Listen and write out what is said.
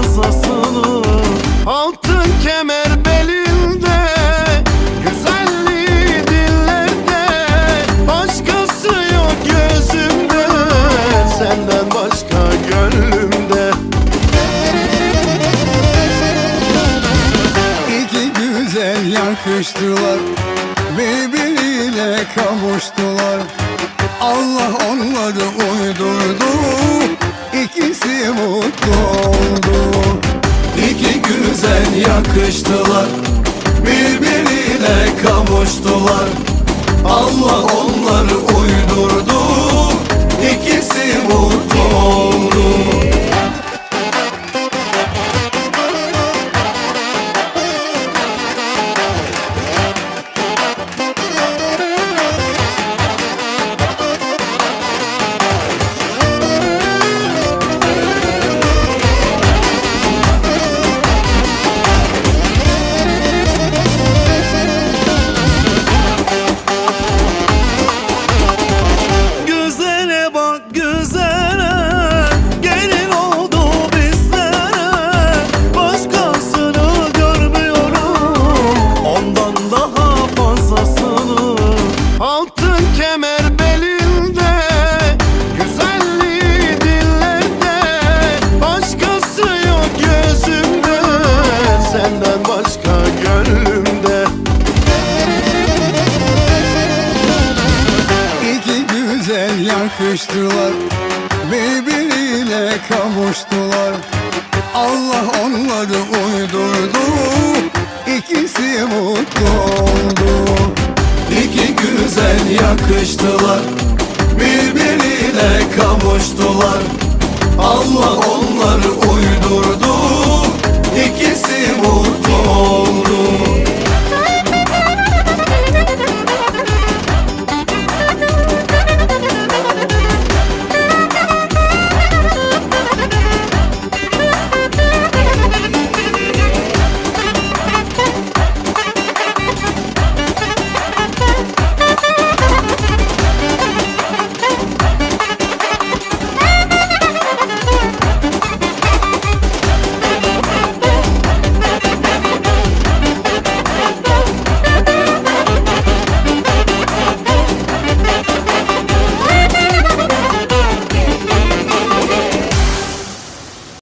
fazlasını. Altın kemer belinde Güzelliği dillerde. Başkası yok gözümde Senden başka gönlümde. İki güzel yakıştılar Birbiriyle kavuştular. Allah onları uydurdu İkisi mutlu oldu. İki güzel yakıştılar. Birbiriyle kavuştular. Allah onları uydurdu güzel yakıştılar. Birbiriyle kavuştular. Allah onları uydurdu. İkisi mutlu oldu. İki güzel yakıştılar. Birbiriyle kavuştular. Allah onları